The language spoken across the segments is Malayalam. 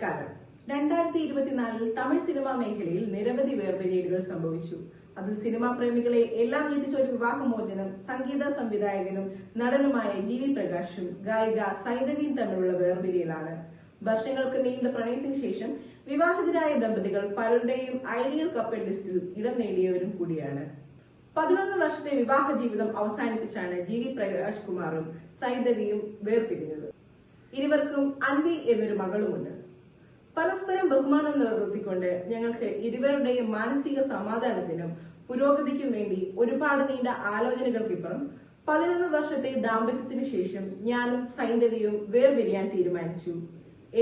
നമസ്കാരം. രണ്ടായിരത്തി ഇരുപത്തിനാലിൽ തമിഴ് സിനിമാ മേഖലയിൽ നിരവധി വേർപിരിയലുകൾ സംഭവിച്ചു. അതിൽ സിനിമാ പ്രേമികളെ എല്ലാം ഞെട്ടിച്ച ഒരു വിവാഹമോചനം സംഗീത സംവിധായകനും നടനുമായ ജി വി പ്രകാശും ഗായിക സൈതവിയും തമ്മിലുള്ള വേർപിരിയലാണ്. വർഷങ്ങൾക്ക് നീണ്ട പ്രണയത്തിന് ശേഷം വിവാഹിതരായ ദമ്പതികൾ പലരുടെയും ഐഡിയൽ കപ്പിൾ ലിസ്റ്റിൽ ഇടം നേടിയവരും കൂടിയാണ്. പതിനൊന്ന് വർഷത്തെ വിവാഹ ജീവിതം അവസാനിപ്പിച്ചാണ് ജി വി പ്രകാശ് കുമാറും സൈതവിയും വേർപിരിഞ്ഞത്. ഇരുവർക്കും അൻവി എന്നൊരു മകളുമുണ്ട്. പരസ്പരം ബഹുമാനം നിലനിർത്തിക്കൊണ്ട് ഞങ്ങൾക്ക് ഇരുവരുടെയും മാനസിക സമാധാനത്തിനും പുരോഗതിക്കും വേണ്ടി ഒരുപാട് നീണ്ട ആലോചനകൾക്കിപ്പുറം പതിനൊന്ന് വർഷത്തെ ദാമ്പത്യത്തിന് ശേഷം ഞാനും സൈന്ധവിയും വേർപിരിയാൻ തീരുമാനിച്ചു.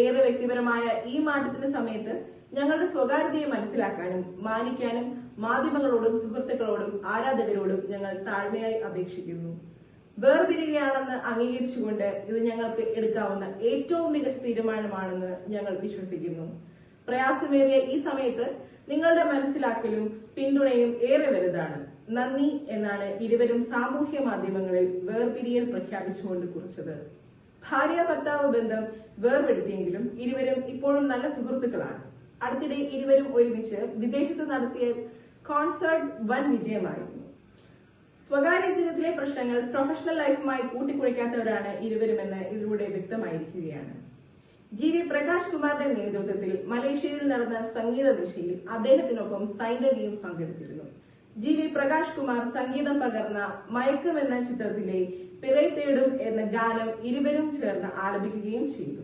ഏറെ വ്യക്തിപരമായ ഈ മാറ്റത്തിന്റെ സമയത്ത് ഞങ്ങളുടെ സ്വകാര്യതയെ മനസ്സിലാക്കാനും മാനിക്കാനും മാധ്യമങ്ങളോടും സുഹൃത്തുക്കളോടും ആരാധകരോടും ഞങ്ങൾ താഴ്മയായി അപേക്ഷിക്കുന്നു. വേർപിരികയാണെന്ന് അംഗീകരിച്ചുകൊണ്ട് ഇത് ഞങ്ങൾക്ക് എടുക്കാവുന്ന ഏറ്റവും മികച്ച തീരുമാനമാണെന്ന് ഞങ്ങൾ വിശ്വസിക്കുന്നു. പ്രയാസമേറിയ ഈ സമയത്ത് നിങ്ങളുടെ മനസ്സിലാക്കലും പിന്തുണയും ഏറെ വലുതാണ്. നന്ദി എന്നാണ് ഇരുവരും സാമൂഹ്യ മാധ്യമങ്ങളിൽ വേർപിരിയൽ പ്രഖ്യാപിച്ചുകൊണ്ട് കുറിച്ചത്. ഭാര്യ ഭർത്താവ് ബന്ധം വേർപെടുത്തിയെങ്കിലും ഇരുവരും ഇപ്പോഴും നല്ല സുഹൃത്തുക്കളാണ്. അടുത്തിടെ ഇരുവരും ഒരുമിച്ച് വിദേശത്ത് നടത്തിയ കോൺസേർട്ട് വൻ വിജയമായിരുന്നു. സ്വകാര്യ ജീവിതത്തിലെ പ്രശ്നങ്ങൾ പ്രൊഫഷണൽ ലൈഫുമായി കൂട്ടിക്കുഴയ്ക്കാത്തവരാണ് ഇരുവരുമെന്ന് ഇതിലൂടെ വ്യക്തമായിരിക്കുകയാണ്. ജി വി പ്രകാശ് കുമാറിന്റെ നേതൃത്വത്തിൽ മലേഷ്യയിൽ നടന്ന സംഗീത ദിശയിൽ അദ്ദേഹത്തിനൊപ്പം സൈനവിയും പങ്കെടുത്തിരുന്നു. ജി വി പ്രകാശ് കുമാർ സംഗീതം പകർന്ന മയക്കം എന്ന ചിത്രത്തിലെ പിറൈ തേടും എന്ന ഗാനം ഇരുവരും ചേർന്ന് ആലപിക്കുകയും ചെയ്തു.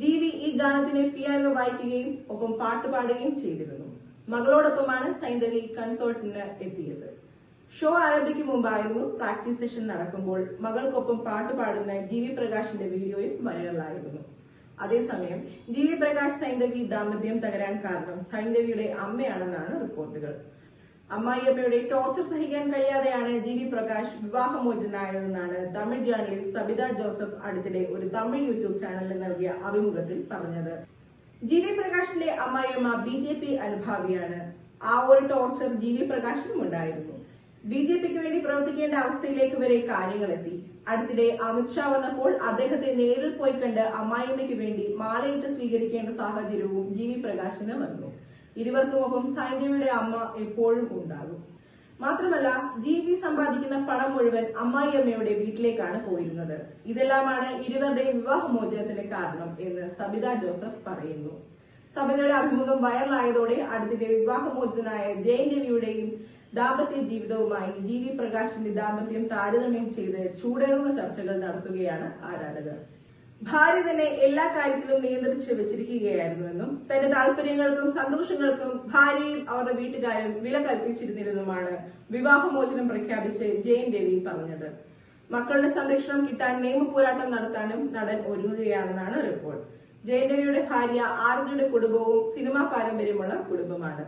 ജി വി ഈ ഗാനത്തിന് പിയാനോ വായിക്കുകയും ഒപ്പം പാട്ടുപാടുകയും ചെയ്തിരുന്നു. മകളോടൊപ്പമാണ് സൈന്ധവി കൺസോർട്ടിന് എത്തിയത്. ഷോ ആരംഭിക്കും മുമ്പായിരുന്നു പ്രാക്ടീസ് സെഷൻ നടക്കുമ്പോൾ മകൾക്കൊപ്പം പാട്ട് പാടുന്ന ജി വി പ്രകാശിന്റെ വീഡിയോയും വൈറലായിരുന്നു. അതേസമയം ജി വി പ്രകാശ് സൈന്ധവി ദാമ്പത്യം തകരാൻ കാരണം സൈന്ധവിയുടെ അമ്മയാണെന്നാണ് റിപ്പോർട്ടുകൾ. അമ്മായിയമ്മയുടെ ടോർച്ചർ സഹിക്കാൻ കഴിയാതെയാണ് ജി വി പ്രകാശ് വിവാഹമോചനായതെന്നാണ് തമിഴ് ജേർണലിസ്റ്റ് സബിത ജോസഫ് അടുത്തിടെ ഒരു തമിഴ് യൂട്യൂബ് ചാനലിൽ നൽകിയ അഭിമുഖത്തിൽ പറഞ്ഞത്. ജി വി പ്രകാശിന്റെ അമ്മായിയമ്മ ബി ജെ പി അനുഭാവിയാണ്. ആ ഒരു ടോർച്ചർ ജി വി പ്രകാശിനും ഉണ്ടായിരുന്നു ബി ജെ പിക്ക് വേണ്ടി പ്രവർത്തിക്കേണ്ട അവസ്ഥയിലേക്ക് വരെ കാര്യങ്ങൾ എത്തി അടുത്തിടെ അമിത്ഷാ വന്നപ്പോൾ അദ്ദേഹത്തെ നേരിൽ പോയി കണ്ട് അമ്മായിമ്മയ്ക്ക് വേണ്ടി മാലയിട്ട് സ്വീകരിക്കേണ്ട സാഹചര്യവും ജി വി പ്രകാശിന് വന്നു. ഇരുവർക്കുമൊപ്പം സൈന്യയുടെ അമ്മ എപ്പോഴും ഉണ്ടാകും. മാത്രമല്ല ജി വി സമ്പാദിക്കുന്ന പണം മുഴുവൻ അമ്മായിയമ്മയുടെ വീട്ടിലേക്കാണ് പോയിരുന്നത്. ഇതെല്ലാമാണ് ഇരുവരുടെയും വിവാഹമോചനത്തിന് കാരണം എന്ന് സബിത ജോസഫ് പറയുന്നു. സബിതയുടെ അഭിമുഖം വൈറലായതോടെ അടുത്തിടെ വിവാഹമോചിതനായ ജയൻ രവിയുടെയും ദാമ്പത്യ ജീവിതവുമായി ജി വി പ്രകാശിന്റെ ദാമ്പത്യം താരതമ്യം ചെയ്ത് ചൂടേറുന്ന ചർച്ചകൾ നടത്തുകയാണ് ആരാധകർ. ഭാര്യ തന്നെ എല്ലാ കാര്യത്തിലും നിയന്ത്രിച്ച് വെച്ചിരിക്കുകയായിരുന്നുവെന്നും തന്റെ താല്പര്യങ്ങൾക്കും സന്തോഷങ്ങൾക്കും ഭാര്യയും അവരുടെ വീട്ടുകാരും വില കൽപ്പിച്ചിരുന്നില്ലെന്നുമാണ് വിവാഹമോചനം പ്രഖ്യാപിച്ച് ജയൻ രവി പറഞ്ഞത്. മക്കളുടെ സംരക്ഷണം കിട്ടാൻ നിയമ പോരാട്ടം നടത്താനും നടൻ ഒരുങ്ങുകയാണെന്നാണ് റിപ്പോർട്ട്. ജയൻ രവിയുടെ ഭാര്യ ആരതിയുടെ കുടുംബവും സിനിമാ പാരമ്പര്യമുള്ള കുടുംബമാണ്.